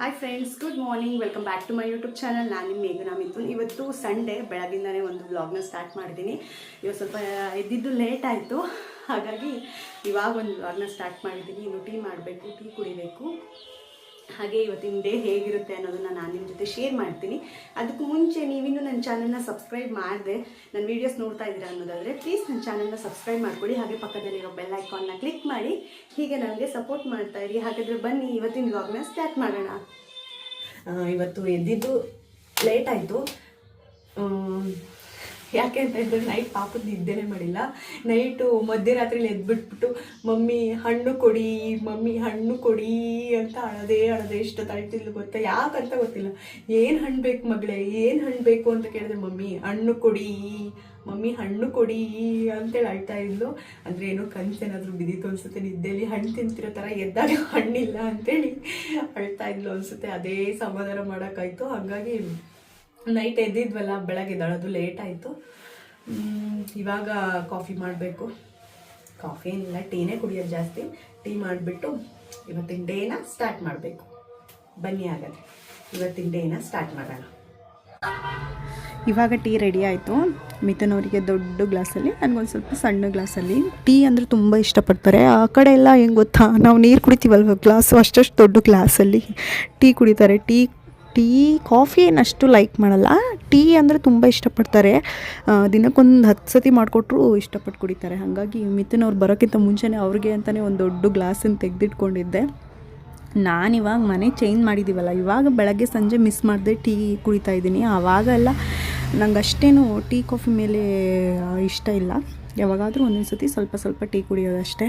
Hi friends good morning welcome back to my YouTube channel ನಾನು ನಿಮ್ಮ ಮೇಘನಾ ಮಿಥುನ್. ಇವತ್ತು ಸಂಡೇ ಬೆಳಗಿಂದನೇ ಒಂದು ವ್ಲಾಗ್ನ ಸ್ಟಾರ್ಟ್ ಮಾಡಿದ್ದೀನಿ. ಇವತ್ತು ಸ್ವಲ್ಪ ಎದ್ದಿದ್ದು ಲೇಟ್ ಆಯಿತು. ಹಾಗಾಗಿ ಇವಾಗ ಒಂದು ವ್ಲಾಗ್ನ ಸ್ಟಾರ್ಟ್ ಮಾಡಿದ್ದೀನಿ. ಇನ್ನು ಟೀ ಮಾಡಬೇಕು, ಟೀ ಕುಡಿಬೇಕು. ಹಾಗೆ ಇವತ್ತಿನ ಡೇ ಹೇಗಿರುತ್ತೆ ಅನ್ನೋದನ್ನ ನಾನು ನಿಮ್ಮ ಜೊತೆ ಶೇರ್ ಮಾಡ್ತೀನಿ. ಅದಕ್ಕೂ ಮುಂಚೆ ನೀವಿನ್ನೂ ನನ್ನ ಚಾನಲ್ನ ಸಬ್ಸ್ಕ್ರೈಬ್ ಮಾಡಿದೆ ನನ್ನ ವೀಡಿಯೋಸ್ ನೋಡ್ತಾ ಇದ್ದೀರಾ ಅನ್ನೋದಾದರೆ ಪ್ಲೀಸ್ ನನ್ನ ಚಾನಲ್ನ ಸಬ್ಸ್ಕ್ರೈಬ್ ಮಾಡ್ಕೊಳ್ಳಿ ಹಾಗೆ ಪಕ್ಕದಲ್ಲಿರೋ ಬೆಲ್ ಐಕಾನ್ನ ಕ್ಲಿಕ್ ಮಾಡಿ. ಹೀಗೆ ನನಗೆ ಸಪೋರ್ಟ್ ಮಾಡ್ತಾ ಇರಿ. ಹಾಗಾದರೆ ಬನ್ನಿ, ಇವತ್ತಿನ ವ್ಲಾಗ್ನ ಸ್ಟಾರ್ಟ್ ಮಾಡೋಣ. ಇವತ್ತು ಎದ್ದಿದ್ದು ಲೇಟ್ ಆಯಿತು. ಯಾಕೆ ಅಂತ ಹೇಳಿದ್ರೆ ನೈಟ್ ಪಾಪದ ನಿದ್ದೆನೇ ಮಾಡಿಲ್ಲ. ನೈಟು ಮಧ್ಯರಾತ್ರಿಲಿ ಎದ್ಬಿಟ್ಬಿಟ್ಟು, ಮಮ್ಮಿ, ಹಣ್ಣು ಕೊಡಿ, ಮಮ್ಮಿ, ಹಣ್ಣು ಕೊಡಿ ಅಂತ ಅಳದೇ, ಅಳದೆ ಇಷ್ಟ ತಳ್ತಿದ್ಲು ಗೊತ್ತಾ? ಯಾಕಂತ ಗೊತ್ತಿಲ್ಲ. ಏನು ಹಣ್ಣು ಬೇಕು ಮಗಳೇ, ಏನು ಹಣ್ಣು ಬೇಕು? ಅಂತ ಕೇಳಿದ್ರೆ ಮಮ್ಮಿ, ಹಣ್ಣು ಕೊಡಿ, ಮಮ್ಮಿ, ಹಣ್ಣು ಕೊಡಿ ಅಂತೇಳಿ ಅಳ್ತಾ ಇದ್ಲು. ಅಂದರೆ ಏನೋ ಕನ್ಸೇನಾದರೂ ಬಿದ್ದಿತ್ತು ಅನ್ಸುತ್ತೆ, ನಿದ್ದೆಲಿ ಹಣ್ಣು ತಿಂತಿರೋ ಥರ ಎದ್ದಾಗ ಹಣ್ಣಿಲ್ಲ ಅಂತೇಳಿ ಅಳ್ತಾ ಇದ್ಲು ಅನ್ಸುತ್ತೆ. ಅದೇ ಸಮಾಧಾನ ಮಾಡೋಕ್ಕಾಯ್ತು. ಹಾಗಾಗಿ ನೈಟ್ ಎದ್ದಿದ್ವಲ್ಲ, ಬೆಳಗ್ಗೆ ಎದ್ದಳೋದು ಲೇಟ್ ಆಯಿತು. ಇವಾಗ ಕಾಫಿ ಮಾಡಬೇಕು. ಕಾಫಿ ಏನಿಲ್ಲ ಟೀನೇ ಕುಡಿಯೋದು ಜಾಸ್ತಿ. ಟೀ ಮಾಡಿಬಿಟ್ಟು ಇವತ್ತಿನ ಡೇನ ಸ್ಟಾರ್ಟ್ ಮಾಡಬೇಕು. ಬನ್ನಿ ಹಾಗಾದರೆ. ಇವತ್ತಿನ ಡೇನ ಸ್ಟಾರ್ಟ್ ಮಾಡೋಣ. ಇವಾಗ ಟೀ ರೆಡಿ ಆಯಿತು. ಮಿಥುನ್ ಅವರಿಗೆ ದೊಡ್ಡ ಗ್ಲಾಸಲ್ಲಿ, ನನಗೊಂದು ಸ್ವಲ್ಪ ಸಣ್ಣ ಗ್ಲಾಸಲ್ಲಿ. ಟೀ ಅಂದರೆ ತುಂಬ ಇಷ್ಟಪಡ್ತಾರೆ. ಆ ಕಡೆ ಎಲ್ಲ ಹೆಂಗೆ ಗೊತ್ತಾ? ನಾವು ನೀರು ಕುಡಿತೀವಲ್ವ ಗ್ಲಾಸು? ಅಷ್ಟಷ್ಟು ದೊಡ್ಡ ಗ್ಲಾಸಲ್ಲಿ. ಟೀ ಕುಡಿತಾರೆ. ಟೀ ಟೀ, ಕಾಫಿ ಏನಷ್ಟು ಅಷ್ಟು ಲೈಕ್ ಮಾಡಲ್ಲ. ಟೀ ಅಂದರೆ ತುಂಬ ಇಷ್ಟಪಡ್ತಾರೆ. ದಿನಕ್ಕೊಂದು ಹತ್ತು ಸತಿ ಮಾಡಿಕೊಟ್ರು ಇಷ್ಟಪಟ್ಟು ಕುಡಿತಾರೆ. ಹಾಗಾಗಿ ಮಿಥುನ್ ಅವ್ರು ಬರೋಕ್ಕಿಂತ ಮುಂಚೆನೇ ಅವ್ರಿಗೆ ಅಂತಲೇ ಒಂದು ದೊಡ್ಡ ಗ್ಲಾಸನ್ನು ತೆಗೆದಿಟ್ಕೊಂಡಿದ್ದೆ. ಇವಾಗ ಮನೆ ಚೇಂಜ್ ಮಾಡಿದ್ದೀವಲ್ಲ ಇವಾಗ ಬೆಳಗ್ಗೆ ಸಂಜೆ ಮಿಸ್ ಮಾಡಿದೆ ಟೀ ಕುಡಿತಾ ಇದ್ದೀನಿ. ಆವಾಗೆಲ್ಲ ನಂಗೆ ಅಷ್ಟೇನು ಟೀ, ಕಾಫಿ ಮೇಲೆ ಇಷ್ಟ ಇಲ್ಲ. ಯಾವಾಗಾದರೂ ಒಂದೊಂದು ಸತಿ ಸ್ವಲ್ಪ ಸ್ವಲ್ಪ ಟೀ ಕುಡಿಯೋದಷ್ಟೇ.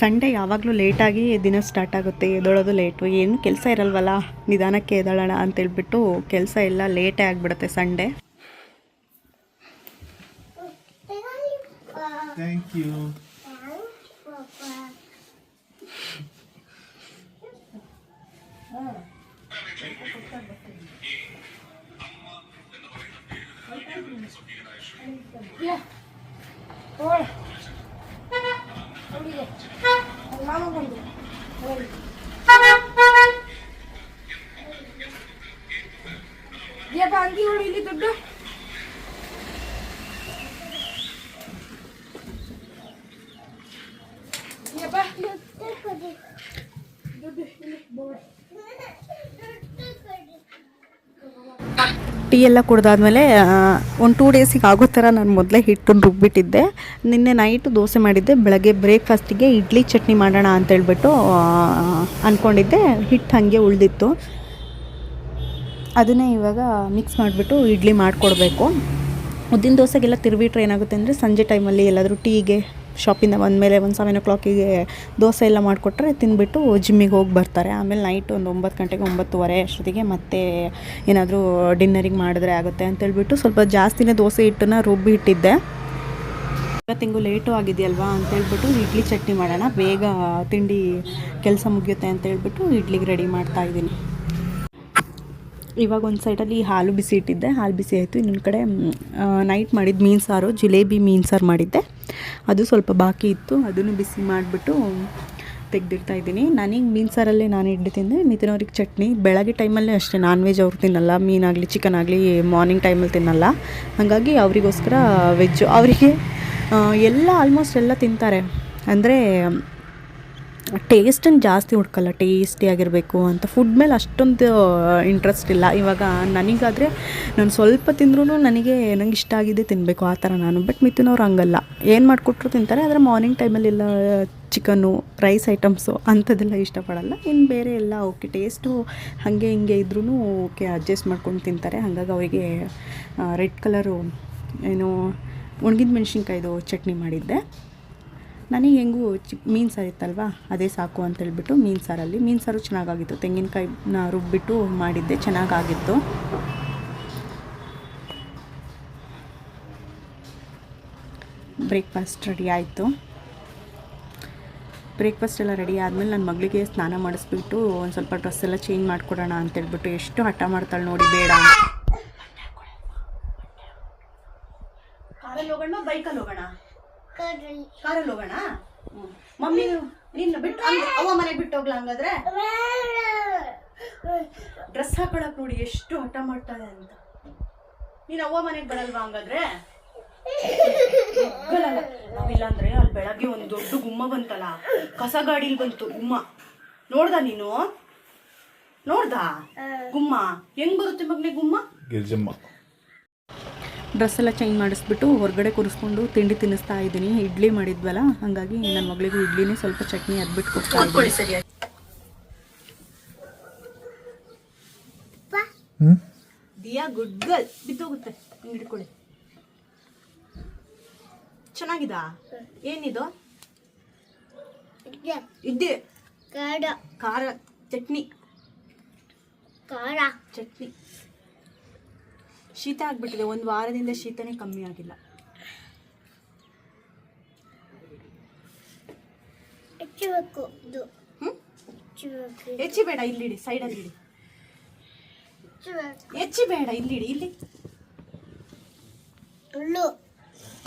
ಸಂಡೇ ಯಾವಾಗಲೂ ಲೇಟಾಗಿ ದಿನ ಸ್ಟಾರ್ಟ್ ಆಗುತ್ತೆ ಎದೊಳೋದು ಲೇಟು ಏನು ಕೆಲಸ ಇರಲ್ವಲ್ಲ, ನಿಧಾನಕ್ಕೆ ಎದ್ದೋಳೋಣ ಅಂತೇಳ್ಬಿಟ್ಟು ಕೆಲಸ ಎಲ್ಲ ಲೇಟೇ ಆಗಿಬಿಡುತ್ತೆ ಸಂಡೇ ಥ್ಯಾಂಕ್ you. ಟೀ ಎಲ್ಲ ಕುಡ್ದಾದ್ಮೇಲೆ ಒಂದು ಟೂ ಡೇಸಿಗೆ ಆಗೋ ಥರ ನಾನು ಮೊದಲೇ ಹಿಟ್ಟನ್ನು ರುಬ್ಬಿಟ್ಟಿದ್ದೆ. ನಿನ್ನೆ ನೈಟು ದೋಸೆ ಮಾಡಿದ್ದೆ, ಬೆಳಗ್ಗೆ ಬ್ರೇಕ್ಫಾಸ್ಟಿಗೆ ಇಡ್ಲಿ ಚಟ್ನಿ ಮಾಡೋಣ ಅಂತೇಳ್ಬಿಟ್ಟು ಅಂದ್ಕೊಂಡಿದ್ದೆ ಹಿಟ್ಟು ಹಾಗೆ ಉಳಿದಿತ್ತು. ಅದನ್ನೇ ಇವಾಗ ಮಿಕ್ಸ್ ಮಾಡಿಬಿಟ್ಟು ಇಡ್ಲಿ ಮಾಡಿಕೊಡ್ಬೇಕು. ಉದ್ದಿನ ದೋಸೆಗೆಲ್ಲ ತಿರುವಿಟ್ರೆ ಏನಾಗುತ್ತೆ ಅಂದರೆ ಸಂಜೆ ಟೈಮಲ್ಲಿ ಎಲ್ಲಾದರೂ ಟೀಗೆ ಶಾಪಿಂದ ಬಂದಮೇಲೆ ಒಂದು ಸೆವೆನ್ ಓ ಕ್ಲಾಕಿಗೆ ದೋಸೆ ಎಲ್ಲ ಮಾಡಿಕೊಟ್ರೆ ತಿಂದ್ಬಿಟ್ಟು ಜಿಮ್ಮಿಗೆ ಹೋಗಿ ಬರ್ತಾರೆ. ಆಮೇಲೆ ನೈಟ್ ಒಂದು ಒಂಬತ್ತು ಗಂಟೆಗೆ ಒಂಬತ್ತುವರೆ ಅಷ್ಟೊತ್ತಿಗೆ ಮತ್ತೆ ಏನಾದರೂ ಡಿನ್ನರಿಗೆ ಮಾಡಿದ್ರೆ ಆಗುತ್ತೆ ಅಂತೇಳ್ಬಿಟ್ಟು ಸ್ವಲ್ಪ ಜಾಸ್ತಿನೇ ದೋಸೆ ಹಿಟ್ಟನ್ನ ರುಬ್ಬಿ ಇಟ್ಟಿದ್ದೆ. ಇವತ್ತಿಂಗು ಲೇಟು ಆಗಿದೆಯಲ್ವಾ ಅಂತೇಳ್ಬಿಟ್ಟು ಇಡ್ಲಿ ಚಟ್ನಿ ಮಾಡೋಣ. ಬೇಗ ತಿಂಡಿ ಕೆಲಸ ಮುಗಿಯುತ್ತೆ ಅಂತೇಳ್ಬಿಟ್ಟು ಇಡ್ಲಿಗೆ ರೆಡಿ ಮಾಡ್ತಾ ಇದ್ದೀನಿ. ಇವಾಗ ಒಂದು ಸೈಡಲ್ಲಿ ಹಾಲು ಬಿಸಿ ಇಟ್ಟಿದ್ದೆ. ಹಾಲು ಬಿಸಿ ಆಯಿತು. ಇನ್ನೊಂದು ಕಡೆ ನೈಟ್ ಮಾಡಿದ ಮೀನು ಸಾರು, ಜಿಲೇಬಿ ಮೀನು ಸಾರು ಮಾಡಿದ್ದೆ. ಅದು ಸ್ವಲ್ಪ ಬಾಕಿ ಇತ್ತು. ಅದನ್ನು ಬಿಸಿ ಮಾಡಿಬಿಟ್ಟು ತೆಗೆದಿರ್ತಾ ಇದ್ದೀನಿ. ನನಗೆ ಮೀನು ಸಾರಲ್ಲೇ ನಾನು ಇಡ್ಲಿ ತಿಂದೆ. ಮಿಥುನವ್ರಿಗೆ ಚಟ್ನಿ. ಬೆಳಗ್ಗೆ ಟೈಮಲ್ಲೇ ಅಷ್ಟೇ ನಾನ್ ವೆಜ್ ಅವ್ರು ತಿನ್ನಲ್ಲ. ಮೀನಾಗಲಿ ಚಿಕನ್ ಆಗಲಿ ಮಾರ್ನಿಂಗ್ ಟೈಮಲ್ಲಿ ತಿನ್ನಲ್ಲ. ಹಾಗಾಗಿ ಅವರಿಗೋಸ್ಕರ ವೆಜ್ಜು ಅವರಿಗೆ ಎಲ್ಲ ಆಲ್ಮೋಸ್ಟ್ ಎಲ್ಲ ತಿಂತಾರೆ. ಅಂದರೆ ಟೇಸ್ಟನ್ನು ಜಾಸ್ತಿ ಹುಡ್ಕಲ್ಲ ಟೇಸ್ಟಿಯಾಗಿರಬೇಕು ಅಂತ. ಫುಡ್ ಮೇಲೆ ಅಷ್ಟೊಂದು ಇಂಟ್ರೆಸ್ಟ್ ಇಲ್ಲ. ಇವಾಗ ನನಗಾದರೆ ನಾನು ಸ್ವಲ್ಪ ತಿಂದ್ರೂ ನನಗೆ ನಂಗೆ ಇಷ್ಟ ಆಗಿದೆ ತಿನ್ನಬೇಕು ಆ ಥರ ನಾನು. ಬಟ್ ಮಿಥುನವ್ರು ಹಂಗಲ್ಲ. ಏನು ಮಾಡಿಕೊಟ್ರು ತಿಂತಾರೆ, ಆದರೆ ಮಾರ್ನಿಂಗ್ ಟೈಮಲ್ಲೆಲ್ಲ ಚಿಕನ್ನು ರೈಸ್ ಐಟಮ್ಸು ಅಂಥದ್ದೆಲ್ಲ ಇಷ್ಟಪಡಲ್ಲ. ಇನ್ನು ಬೇರೆ ಎಲ್ಲ ಓಕೆ ಟೇಸ್ಟು ಹಾಗೆ ಹಿಂಗೆ ಇದ್ರೂ ಓಕೆ ಅಡ್ಜಸ್ಟ್ ಮಾಡ್ಕೊಂಡು ತಿಂತಾರೆ. ಹಾಗಾಗಿ ಅವರಿಗೆ ರೆಡ್ ಕಲರು ಏನು ಒಣಗಿದ ಮೆಣಸಿನ್ಕಾಯ್ದು ಚಟ್ನಿ ಮಾಡಿದ್ದೆ. ನನಗೆ ಹೆಂಗೂ ಚಿ ಮೀನು ಸಾರು ಇತ್ತಲ್ವ, ಅದೇ ಸಾಕು ಅಂತೇಳ್ಬಿಟ್ಟು ಮೀನು ಸಾರಲ್ಲಿ, ಮೀನು ಸಾರು ಚೆನ್ನಾಗಾಗಿತ್ತು. ತೆಂಗಿನಕಾಯಿನ ರುಬ್ಬಿಟ್ಟು ಮಾಡಿದ್ದೆ, ಚೆನ್ನಾಗಾಗಿತ್ತು. ಬ್ರೇಕ್ಫಾಸ್ಟ್ ರೆಡಿ ಆಯಿತು. ಬ್ರೇಕ್ಫಾಸ್ಟ್ ಎಲ್ಲ ರೆಡಿ ಆದಮೇಲೆ ನನ್ನ ಮಗಳಿಗೆ ಸ್ನಾನ ಮಾಡಿಸ್ಬಿಟ್ಟು ಒಂದು ಸ್ವಲ್ಪ ಡ್ರೆಸ್ ಎಲ್ಲ ಚೇಂಜ್ ಮಾಡಿಕೊಡೋಣ ಅಂತೇಳ್ಬಿಟ್ಟು ಎಷ್ಟು ಹಠ ಮಾಡ್ತಾಳೆ ನೋಡಿ, ಬೇಡ ಅಂತ ಕಾರಲ್ಲಿ ಹೋಗೋಣ ಬೈಕಲ್ಲಿ ಹೋಗೋಣ ಕಾರಲ್ಲಿ ಹೋಗೋಣ? ಮಮ್ಮಿ, ನಿನ್ನ ಬಿಟ್ಟು ಅವ ಅವ್ವ ಮನೆಗೆ ಬಿಟ್ಟು ಹೋಗ್ಲಾ ಹಂಗಾದ್ರೆ? ಡ್ರೆಸ್ ಹಾಕೊಳಕ್ ನೋಡಿ ಎಷ್ಟು ಹಠ ಮಾಡ್ತಾಳೆ ಅಂತ. ನೀನ್ ಅವ್ವ ಮನೆಗೆ ಬರಲ್ವಾ ಹಂಗಾದ್ರೆ? ನಾವಿಲ್ಲ ಅಂದ್ರೆ ಅಲ್ಲಿ ಬೆಳಗ್ಗೆ ಒಂದು ದೊಡ್ಡ ಗುಮ್ಮ ಬಂತಲ್ಲ, ಕಸ ಗಾಡಿಲಿ ಬಂತು, ಗುಮ್ಮ. ನೋಡ್ದ ನೀನು? ನೋಡ್ದ? ಗುಮ್ಮ. ಹೆಂಗ್ ಬರುತ್ತೆ ಮಗನೇ ಗುಮ್ಮ? ಡ್ರೆಸ್ ಎಲ್ಲ ಚೇಂಜ್ ಮಾಡಿಸ್ಬಿಟ್ಟು ಹೊರಗಡೆ ಕೂರಿಸ್ಕೊಂಡು ತಿಂಡಿ ತಿನ್ನಿಸ್ತಾ ಇದ್ದೀನಿ. ಇಡ್ಲಿ ಮಾಡಿದ್ವಲ್ಲ ಹಾಗಾಗಿ ನನ್ನ ಮಗಳಿಗೂ ಇಡ್ಲಿನೇ ಸ್ವಲ್ಪ ಚಟ್ನಿ ಅದ್ಬಿಟ್ಟು ಕೊಡ್ತಾ ಇದ್ದೀನಿ. Diya good girl. ಬಿದ್ದೋಗುತ್ತೆ. ಹಿಡ್ಕೊಳ್ಳಿ. ಚೆನ್ನಾಗಿದಾ? ಏನಿದು? ಇದ್ದೆ ಕಾಡ ಖಾರ. ಚಟ್ನಿ. ಕಾಡ ಚಟ್ನಿ. ಶೀತ ಆಗ್ಬಿಟ್ಟಿದೆ. ಒಂದು ವಾರದಿಂದ ಶೀತನೇ ಕಮ್ಮಿ ಆಗಿಲ್ಲ. ಹೆಚ್ಚಿ ಬೇಡ ಇಲ್ಲಿಡಿ ಸೈಡಲ್ಲಿ ಇಡಿ. ಹೆಚ್ಚಿ ಬೇಡ ಇಲ್ಲಿಡಿ ಇಲ್ಲಿ.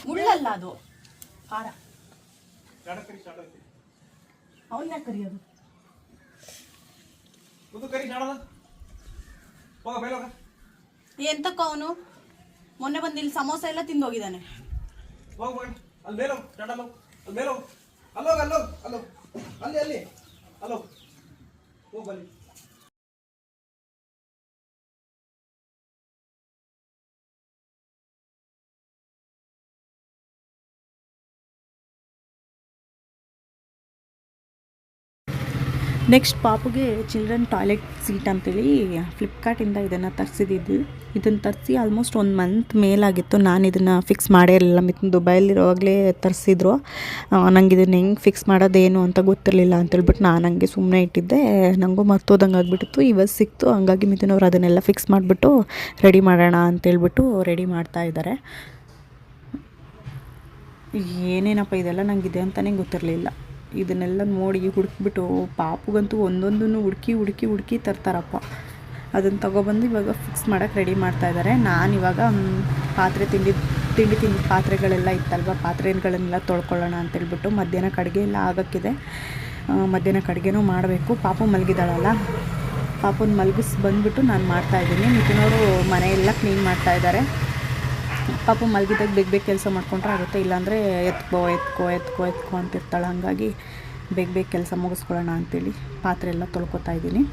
ಮುಳ್ಳಲ್ಲ ಅದು. ಖಾರ ಅವನ್ನ ಕರಿಯೋದು ಎಂತಕ್ಕ ಅವನು? ಮೊನ್ನೆ ಬಂದು ಇಲ್ಲಿ ಸಮೋಸ ಎಲ್ಲ ತಿಂದು ಹೋಗಿದ್ದಾನೆ. ನೆಕ್ಸ್ಟ್ ಪಾಪುಗೆ ಚಿಲ್ಡ್ರನ್ ಟಾಯ್ಲೆಟ್ ಸೀಟ್ ಅಂತೇಳಿ ಫ್ಲಿಪ್ಕಾರ್ಟಿಂದ ಇದನ್ನು ತರಿಸಿದ್ದು ಇದನ್ನು ತರಿಸಿ ಆಲ್ಮೋಸ್ಟ್ ಒಂದು ಮಂತ್ ಮೇಲಾಗಿತ್ತು. ನಾನು ಇದನ್ನು ಫಿಕ್ಸ್ ಮಾಡೇ ಇರಲಿಲ್ಲ. ಮಿತ್ ದುಬೈಲಿರುವಾಗಲೇ ತರಿಸಿದ್ರು. ನಂಗೆ ಇದನ್ನು ಹೆಂಗೆ ಫಿಕ್ಸ್ ಮಾಡೋದೇನು ಅಂತ ಗೊತ್ತಿರಲಿಲ್ಲ ಅಂತೇಳ್ಬಿಟ್ಟು ನಾನು ಹಂಗೆ ಸುಮ್ಮನೆ ಇಟ್ಟಿದ್ದೆ. ನನಗೂ ಮರ್ತೋದಂಗೆ ಆಗಿಬಿಟ್ಟಿತ್ತು. ಇವತ್ತು ಸಿಕ್ತು. ಹಂಗಾಗಿ ಮಿತಿನವ್ರು ಅದನ್ನೆಲ್ಲ ಫಿಕ್ಸ್ ಮಾಡಿಬಿಟ್ಟು ರೆಡಿ ಮಾಡೋಣ ಅಂತೇಳ್ಬಿಟ್ಟು ರೆಡಿ ಮಾಡ್ತಾ ಇದ್ದಾರೆ ಏನೇನಪ್ಪ ಇದೆಲ್ಲ ನಂಗಿದೆ ಅಂತಲೇ ಗೊತ್ತಿರಲಿಲ್ಲ. ಇದನ್ನೆಲ್ಲ ನೋಡಿ ಹುಡುಕ್ಬಿಟ್ಟು ಪಾಪುಗಂತೂ ಒಂದೊಂದನ್ನು ಹುಡುಕಿ ಹುಡುಕಿ ಹುಡುಕಿ ತರ್ತಾರಪ್ಪ. ಅದನ್ನು ತಗೊಬಂದು ಇವಾಗ ಫಿಕ್ಸ್ ಮಾಡೋಕ್ಕೆ ರೆಡಿ ಮಾಡ್ತಾ ಇದ್ದಾರೆ ನಾನು ಇವಾಗ ಪಾತ್ರೆ ತಿಂಡಿ ತಿಂಡಿ ತಿಂಡಿ ಪಾತ್ರೆಗಳೆಲ್ಲ ಇತ್ತಲ್ವ? ಪಾತ್ರೆಗಳನ್ನೆಲ್ಲ ತೊಳ್ಕೊಳ್ಳೋಣ ಅಂತೇಳ್ಬಿಟ್ಟು ಮಧ್ಯಾಹ್ನ ಕಡೆಗೆ ಎಲ್ಲ ಆಗೋಕ್ಕಿದೆ. ಮಧ್ಯಾಹ್ನ ಕಡಿಗೆನೂ ಮಾಡಬೇಕು. ಪಾಪು ಮಲಗಿದಾಳಲ್ಲ. ಪಾಪನ ಮಲಗಿಸಿ ಬಂದುಬಿಟ್ಟು ನಾನು ಮಾಡ್ತಾಯಿದ್ದೀನಿ ಮಿಥುನವರು ಮನೆಯೆಲ್ಲ ಕ್ಲೀನ್ ಮಾಡ್ತಾ ಇದ್ದಾರೆ ಪಾಪು ಮಲಗಿದಾಗ ಬೇಗ ಬೇಗ ಕೆಲಸ ಮಾಡ್ಕೊಂಡ್ರೆ ಆಗುತ್ತೆ. ಇಲ್ಲಾಂದರೆ ಎತ್ಕೋ ಎತ್ಕೋ ಎತ್ಕೋ ಎತ್ಕೋ ಅಂತಿರ್ತಾಳೆ. ಹಾಗಾಗಿ ಬೇಗ ಬೇಗ ಕೆಲಸ ಮುಗಿಸ್ಕೊಳ್ಳೋಣ ಅಂತೇಳಿ ಪಾತ್ರೆ ಎಲ್ಲ ತೊಳ್ಕೊತಾ ಇದ್ದೀನಿ.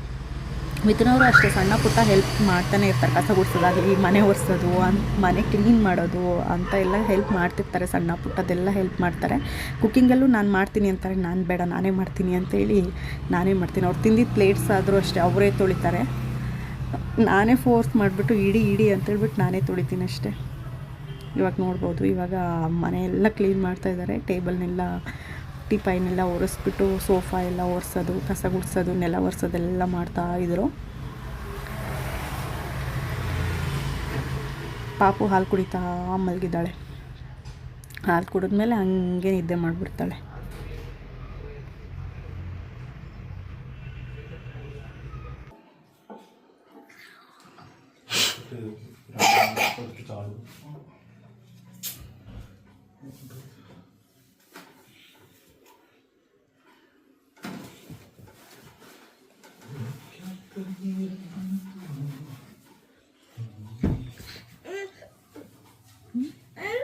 ಮಿಥುನವರು ಅಷ್ಟೇ ಸಣ್ಣ ಪುಟ್ಟ ಹೆಲ್ಪ್ ಮಾಡ್ತಾನೆ ಇರ್ತಾರೆ. ಕಸ ಗುಡಿಸೋದಾಗಲಿ, ಮನೆ ಒರೆಸೋದು, ಅನ್, ಮನೆ ಕ್ಲೀನ್ ಮಾಡೋದು ಅಂತ ಎಲ್ಲ ಹೆಲ್ಪ್ ಮಾಡ್ತಿರ್ತಾರೆ. ಸಣ್ಣ ಪುಟ್ಟದೆಲ್ಲ ಹೆಲ್ಪ್ ಮಾಡ್ತಾರೆ. ಕುಕ್ಕಿಂಗಲ್ಲೂ ನಾನು ಮಾಡ್ತೀನಿ ಅಂತಾರೆ. ನಾನು ಬೇಡ, ನಾನೇ ಮಾಡ್ತೀನಿ ಅಂತೇಳಿ ನಾನೇ ಮಾಡ್ತೀನಿ. ಅವ್ರು ತಿಂದಿದ್ದ ಪ್ಲೇಟ್ಸ್ ಆದರೂ ಅಷ್ಟೇ, ಅವರೇ ತೊಳಿತಾರೆ. ನಾನೇ ಫೋರ್ಸ್ ಮಾಡಿಬಿಟ್ಟು ಇಡಿ ಇಡಿ ಅಂತೇಳ್ಬಿಟ್ಟು ನಾನೇ ತೊಳಿತೀನಿ ಅಷ್ಟೇ. ಇವಾಗ ನೋಡ್ಬೋದು. ಇವಾಗ ಮನೆಯೆಲ್ಲ ಕ್ಲೀನ್ ಮಾಡ್ತಾ ಇದ್ದಾರೆ. ಟೇಬಲ್ನೆಲ್ಲ ಟಿಪಾಯಿನೆಲ್ಲ ಒರೆಸ್ಬಿಟ್ಟು ಸೋಫಾ ಎಲ್ಲ ಒರೆಸೋದು ಕಸ ಗುಡಿಸೋದು ನೆಲ ಒರೆಸೋದೆಲ್ಲ ಮಾಡ್ತಾ ಇದ್ರು. ಪಾಪು ಹಾಲು ಕುಡಿತಾ ಮಲಗಿದ್ದಾಳೆ. ಹಾಲು ಕುಡಿದ್ಮೇಲೆ ಹಂಗೆ ನಿದ್ದೆ ಮಾಡಿಬಿಡ್ತಾಳೆ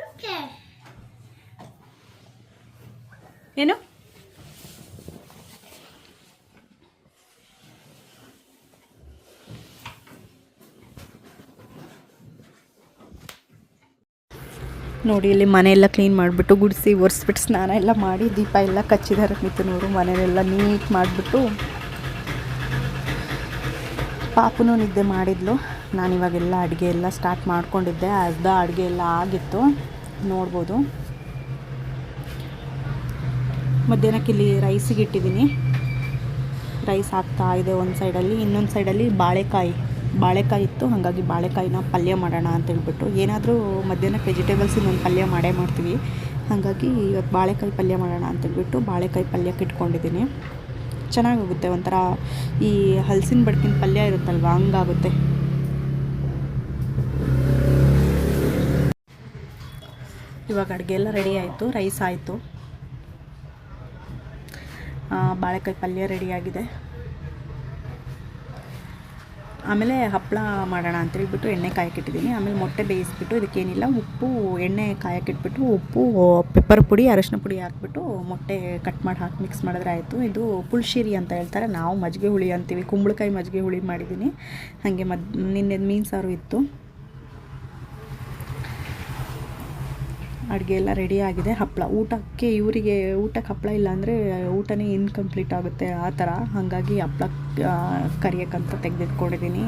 ಓಕೆ ಏನು ನೋಡಿ, ಇಲ್ಲಿ ಮನೆಯೆಲ್ಲ ಕ್ಲೀನ್ ಮಾಡಿಬಿಟ್ಟು ಗುಡಿಸಿ ಒರೆಸ್ಬಿಟ್ಟು ಸ್ನಾನ ಎಲ್ಲ ಮಾಡಿ ದೀಪ ಎಲ್ಲ ಕಚ್ಚಿದ್ದಾರೆ ಮಿಥುನವರು ಮನೆಯೆಲ್ಲ ನೀಟ್ ಮಾಡಿಬಿಟ್ಟು ಪಾಪುನೂ ನಿದ್ದೆ ಮಾಡಿದ್ಲು. ನಾನು ಇವಾಗೆಲ್ಲ ಅಡುಗೆ ಎಲ್ಲ ಸ್ಟಾರ್ಟ್ ಮಾಡ್ಕೊಂಡಿದ್ದೆ. ಅರ್ಧ ಅಡುಗೆ ಎಲ್ಲ ಆಗಿತ್ತು. ನೋಡ್ಬೋದು. ಮಧ್ಯಾಹ್ನಕ್ಕೆ ಇಲ್ಲಿ ರೈಸಿಗೆ ಇಟ್ಟಿದ್ದೀನಿ. ರೈಸ್ ಆಗ್ತಾ ಇದೆ ಒಂದು ಸೈಡಲ್ಲಿ ಇನ್ನೊಂದು ಸೈಡಲ್ಲಿ ಬಾಳೆಕಾಯಿ. ಬಾಳೆಕಾಯಿ ಇತ್ತು, ಹಾಗಾಗಿ ಬಾಳೆಕಾಯಿನ ಪಲ್ಯ ಮಾಡೋಣ ಅಂತ ಹೇಳ್ಬಿಟ್ಟು. ಏನಾದರೂ ಮಧ್ಯಾಹ್ನ ವೆಜಿಟೇಬಲ್ಸ್ ಇನ್ನೊಂದು ಪಲ್ಯ ಮಾಡೇ ಮಾಡ್ತೀವಿ. ಹಾಗಾಗಿ ಇವತ್ತು ಬಾಳೆಕಾಯಿ ಪಲ್ಯ ಮಾಡೋಣ ಅಂತೇಳ್ಬಿಟ್ಟು ಬಾಳೆಕಾಯಿ ಪಲ್ಯಕ್ಕೆ ಇಟ್ಕೊಂಡಿದ್ದೀನಿ. ಚೆನ್ನಾಗಾಗುತ್ತೆ ಒಂಥರ ಈ ಹಲಸಿನ ಬಡ್ಕಿನ ಪಲ್ಯ ಇರುತ್ತಲ್ವ, ಹಂಗಾಗುತ್ತೆ. ಇವಾಗ ಅಡುಗೆ ಎಲ್ಲ ರೆಡಿ ಆಯಿತು, ರೈಸ್ ಆಯಿತು. ಬಾಳೆಕಾಯಿ ಪಲ್ಯ ರೆಡಿಯಾಗಿದೆ ಆಮೇಲೆ ಹಪ್ಪಳ ಮಾಡೋಣ ಅಂತೇಳ್ಬಿಟ್ಟು ಎಣ್ಣೆ ಕಾಯಕ್ಕಿಟ್ಟಿದ್ದೀನಿ ಆಮೇಲೆ ಮೊಟ್ಟೆ ಬೇಯಿಸ್ಬಿಟ್ಟು ಇದಕ್ಕೇನಿಲ್ಲ, ಉಪ್ಪು, ಎಣ್ಣೆ ಕಾಯಕ್ಕಿಟ್ಬಿಟ್ಟು ಉಪ್ಪು ಪೆಪ್ಪರ್ ಪುಡಿ, ಅರಶಿನ ಪುಡಿ ಹಾಕ್ಬಿಟ್ಟು ಮೊಟ್ಟೆ ಕಟ್ ಮಾಡಿ ಹಾಕಿ ಮಿಕ್ಸ್ ಮಾಡಿದ್ರೆ ಆಯಿತು. ಇದು ಪುಳ್ಶೇರಿ ಅಂತ ಹೇಳ್ತಾರೆ. ನಾವು ಮಜ್ಜಿಗೆ ಹುಳಿ ಅಂತೀವಿ. ಕುಂಬಳಕಾಯಿ ಮಜ್ಜಿಗೆ ಹುಳಿ ಮಾಡಿದ್ದೀನಿ. ಹಾಗೆ ಮದ್, ನಿನ್ನೆ ಮೀನು ಸಾರು ಇತ್ತು. ಅಡುಗೆ ಎಲ್ಲ ರೆಡಿ ಆಗಿದೆ. ಹಪ್ಪಳ. ಊಟಕ್ಕೆ ಇವರಿಗೆ ಊಟಕ್ಕೆ ಹಪ್ಪಳ ಇಲ್ಲ ಅಂದರೆ ಊಟನೇ ಇನ್ಕಂಪ್ಲೀಟ್ ಆಗುತ್ತೆ ಆ ಥರ. ಹಾಗಾಗಿ ಹಪ್ಪಳ ಕರಿಯೋಕ್ಕಂತ ತೆಗೆದಿಟ್ಕೊಂಡಿದ್ದೀನಿ.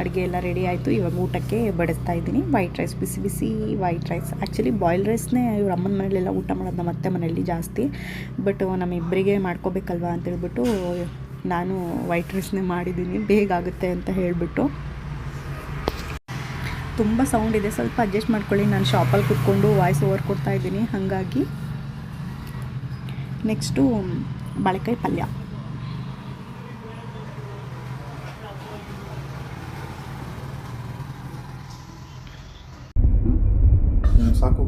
ಅಡುಗೆ ಎಲ್ಲ ರೆಡಿ ಆಯಿತು. ಇವಾಗ ಊಟಕ್ಕೆ ಬಡಿಸ್ತಾ ಇದ್ದೀನಿ. ವೈಟ್ ರೈಸ್ ಬಿಸಿ ಬಿಸಿ ವೈಟ್ ರೈಸ್ ಆ್ಯಕ್ಚುಲಿ ಬಾಯ್ಲ್ ರೈಸ್ನೇ ಇವ್ರ ಅಮ್ಮನ ಮನೇಲೆಲ್ಲ ಊಟ ಮಾಡೋದು ನಮ್ಮ ಅತ್ತೆ ಮನೆಯಲ್ಲಿ ಜಾಸ್ತಿ. ಬಟ್ ನಮ್ಮಿಬ್ಬರಿಗೆ ಮಾಡ್ಕೋಬೇಕಲ್ವಾ ಅಂತೇಳ್ಬಿಟ್ಟು ನಾನು ವೈಟ್ ರೈಸ್ನೇ ಮಾಡಿದ್ದೀನಿ. ಬೇಗ ಆಗುತ್ತೆ ಅಂತ ಹೇಳಿಬಿಟ್ಟು. ತುಂಬ ಸೌಂಡ್ ಇದೆ. ಸ್ವಲ್ಪ ಅಡ್ಜಸ್ಟ್ ಮಾಡ್ಕೊಳ್ಳಿ. ನಾನು ಶಾಪಲ್ಲಿ ಕುತ್ಕೊಂಡು ವಾಯ್ಸ್ ಓವರ್ ಕೊಡ್ತಾ ಇದ್ದೀನಿ. ಹಾಗಾಗಿ ನೆಕ್ಸ್ಟು ಬಾಳೆಕಾಯಿ ಪಲ್ಯ ಹ್ಮ್, ಸಾಕು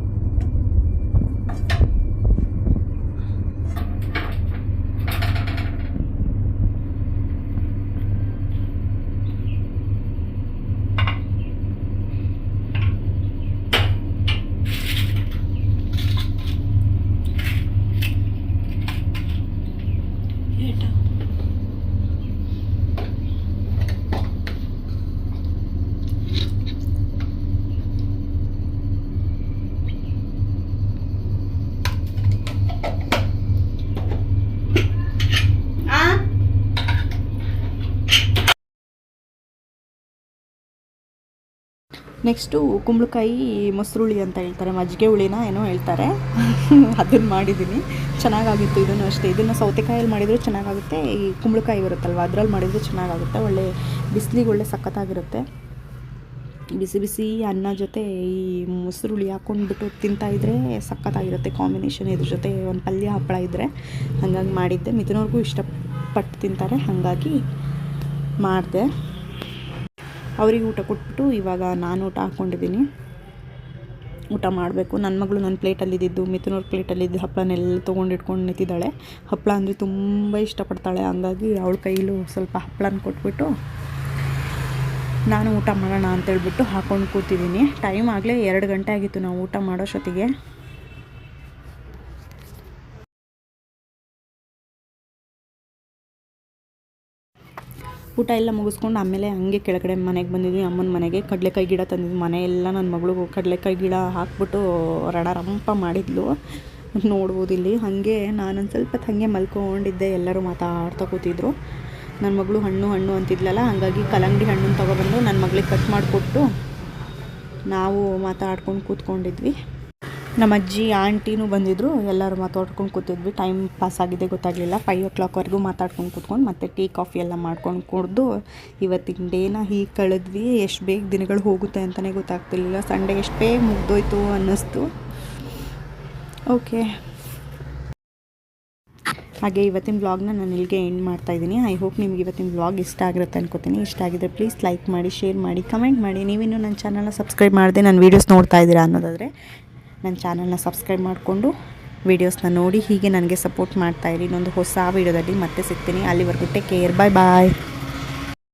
ನೆಕ್ಸ್ಟು ಕುಂಬಳಕಾಯಿ ಮೊಸರುಳಿ ಅಂತ ಹೇಳ್ತಾರೆ. ಮಜ್ಜಿಗೆ ಹುಳಿನ ಏನೋ ಹೇಳ್ತಾರೆ. ಅದನ್ನು ಮಾಡಿದ್ದೀನಿ ಚೆನ್ನಾಗಾಗಿತ್ತು ಇದನ್ನು ಅಷ್ಟೇ. ಇದನ್ನು ಸೌತೆಕಾಯಲ್ಲಿ ಮಾಡಿದರೂ ಚೆನ್ನಾಗಾಗುತ್ತೆ. ಈ ಕುಂಬಳಕಾಯಿ ಬರುತ್ತಲ್ವ, ಅದರಲ್ಲಿ ಮಾಡಿದರೂ ಚೆನ್ನಾಗಾಗುತ್ತೆ. ಒಳ್ಳೆ ಬಿಸಿಲಿಗೆ ಒಳ್ಳೆ ಸಖತ್ತಾಗಿರುತ್ತೆ. ಬಿಸಿ ಬಿಸಿ ಅನ್ನ ಜೊತೆ ಈ ಮೊಸರುಳಿ ಹಾಕ್ಕೊಂಡ್ಬಿಟ್ಟು ತಿಂತಾಯಿದ್ರೆ ಸಖತ್ತಾಗಿರುತ್ತೆ ಕಾಂಬಿನೇಷನ್. ಇದ್ರ ಜೊತೆ ಒಂದು ಪಲ್ಯ ಹಪ್ಪಳ ಇದ್ದರೆ ಹಾಗಾಗಿ ಮಾಡಿದ್ದೆ. ಮಿಥುನವ್ರಿಗೂ ಇಷ್ಟಪಟ್ಟು ತಿಂತಾರೆ. ಹಾಗಾಗಿ ಮಾಡಿದೆ. ಅವ್ರಿಗೆ ಊಟ ಕೊಟ್ಬಿಟ್ಟು ಇವಾಗ ನಾನು ಊಟ ಹಾಕ್ಕೊಂಡಿದ್ದೀನಿ. ಊಟ ಮಾಡಬೇಕು. ನನ್ನ ಮಗಳು ನನ್ನ ಪ್ಲೇಟಲ್ಲಿದ್ದು ಮಿಥುನವ್ರ ಪ್ಲೇಟಲ್ಲಿದ್ದು ಹಪ್ಪಳನೆಲ್ಲ ತೊಗೊಂಡು ಇಟ್ಕೊಂಡು ನಿಂತಿದ್ದಾಳೆ. ಹಪ್ಪಳ ಅಂದರೆ ತುಂಬ ಇಷ್ಟಪಡ್ತಾಳೆ. ಹಂಗಾಗಿ ಅವಳ ಕೈಲೂ ಸ್ವಲ್ಪ ಹಪ್ಪಳನ ಕೊಟ್ಬಿಟ್ಟು ನಾನು ಊಟ ಮಾಡೋಣ ಅಂತೇಳ್ಬಿಟ್ಟು ಹಾಕ್ಕೊಂಡು ಕೂತಿದ್ದೀನಿ. ಟೈಮ್ ಆಗಲೇ ಎರಡು ಗಂಟೆ ಆಗಿತ್ತು ನಾವು ಊಟ ಮಾಡೋಷ್ಟೊತ್ತಿಗೆ ಊಟ ಎಲ್ಲ ಮುಗಿಸ್ಕೊಂಡು ಆಮೇಲೆ ಹಂಗೆ ಕೆಳಗಡೆ ಮನೆಗೆ ಬಂದಿದ್ವಿ. ಅಮ್ಮನ ಮನೆಗೆ ಕಡಲೆಕಾಯಿ ಗಿಡ ತಂದಿದ್ವಿ. ಮನೆಯೆಲ್ಲ ನನ್ನ ಮಗಳು ಕಡಲೆಕಾಯಿ ಗಿಡ ಹಾಕ್ಬಿಟ್ಟು ರಣರಂಪ ಮಾಡಿದ್ಲು. ನೋಡ್ಬೋದು ಇಲ್ಲಿ. ಹಾಗೆ ನಾನೊಂದು ಸ್ವಲ್ಪ ಹಾಗೆ ಮಲ್ಕೊಂಡಿದ್ದೆ. ಎಲ್ಲರೂ ಮಾತಾಡ್ತಾ ಕೂತಿದ್ರು. ನನ್ನ ಮಗಳು ಹಣ್ಣು ಹಣ್ಣು ಅಂತಿದ್ಲಲ್ಲ, ಹಾಗಾಗಿ ಕಲಂಗಡಿ ಹಣ್ಣನ್ನು ತೊಗೊಬಂದು ನನ್ನ ಮಗಳಿಗೆ ಕಟ್ ಮಾಡಿಕೊಟ್ಟು ನಾವು ಮಾತಾಡ್ಕೊಂಡು ಕೂತ್ಕೊಂಡಿದ್ವಿ. ನಮ್ಮ ಅಜ್ಜಿ, ಆಂಟಿನೂ ಬಂದಿದ್ದರು ಎಲ್ಲರೂ ಮಾತಾಡ್ಕೊಂಡು ಕೂತಿದ್ವಿ. ಟೈಮ್ ಪಾಸ್ ಆಗಿದೆ, ಗೊತ್ತಾಗಲಿಲ್ಲ. ಫೈವ್ ಓ ಕ್ಲಾಕ್ವರೆಗೂ ಮಾತಾಡ್ಕೊಂಡು ಕೂತ್ಕೊಂಡು ಮತ್ತೆ ಟೀ ಕಾಫಿ ಎಲ್ಲ ಮಾಡ್ಕೊಂಡು ಕುಡಿದು ಇವತ್ತಿನ ಡೇನ ಹೀಗೆ ಕಳೆದ್ವಿ. ಎಷ್ಟು ಬೇಗ ದಿನಗಳು ಹೋಗುತ್ತೆ ಅಂತಲೇ ಗೊತ್ತಾಗ್ತಿರ್ಲಿಲ್ಲ. ಸಂಡೇ ಎಷ್ಟು ಬೇಗ ಮುಗ್ದೋಯ್ತು ಅನ್ನಿಸ್ತು. ಓಕೆ ಹಾಗೆ ಇವತ್ತಿನ ಬ್ಲಾಗ್ನ ನಾನು ಇಲ್ಲಿಗೆ ಎಂಡ್ ಮಾಡ್ತಾ ಇದ್ದೀನಿ. ಐ ಹೋಪ್ ನಿಮ್ಗೆ ಇವತ್ತಿನ ಬ್ಲಾಗ್ ಇಷ್ಟ ಆಗಿರುತ್ತೆ ಅನ್ಕೋತೀನಿ. ಇಷ್ಟ ಆಗಿದ್ರೆ ಪ್ಲೀಸ್ ಲೈಕ್ ಮಾಡಿ ಶೇರ್ ಮಾಡಿ ಕಮೆಂಟ್ ಮಾಡಿ. ನೀವಿನ್ನೂ ನನ್ನ ಚಾನಲ್ನ ಸಬ್ಸ್ಕ್ರೈಬ್ ಮಾಡಿದೆ ನನ್ನ ವೀಡಿಯೋಸ್ ನೋಡ್ತಾ ಇದ್ದೀರಾ ಅನ್ನೋದಾದರೆ ನನ್ನ ಚಾನಲ್ನ ಸಬ್ಸ್ಕ್ರೈಬ್ ಮಾಡಿಕೊಂಡು ವೀಡಿಯೋಸ್ನ ನೋಡಿ ಹೀಗೆ ನನಗೆ ಸಪೋರ್ಟ್ ಮಾಡ್ತಾಯಿರಿ ಇನ್ನೊಂದು ಹೊಸ ವೀಡಿಯೋದಲ್ಲಿ ಮತ್ತೆ ಸಿಗ್ತೀನಿ. ಅಲ್ಲಿವರೆಗೂ ಟೇಕ್ ಕೇರ್. ಬಾಯ್ ಬಾಯ್.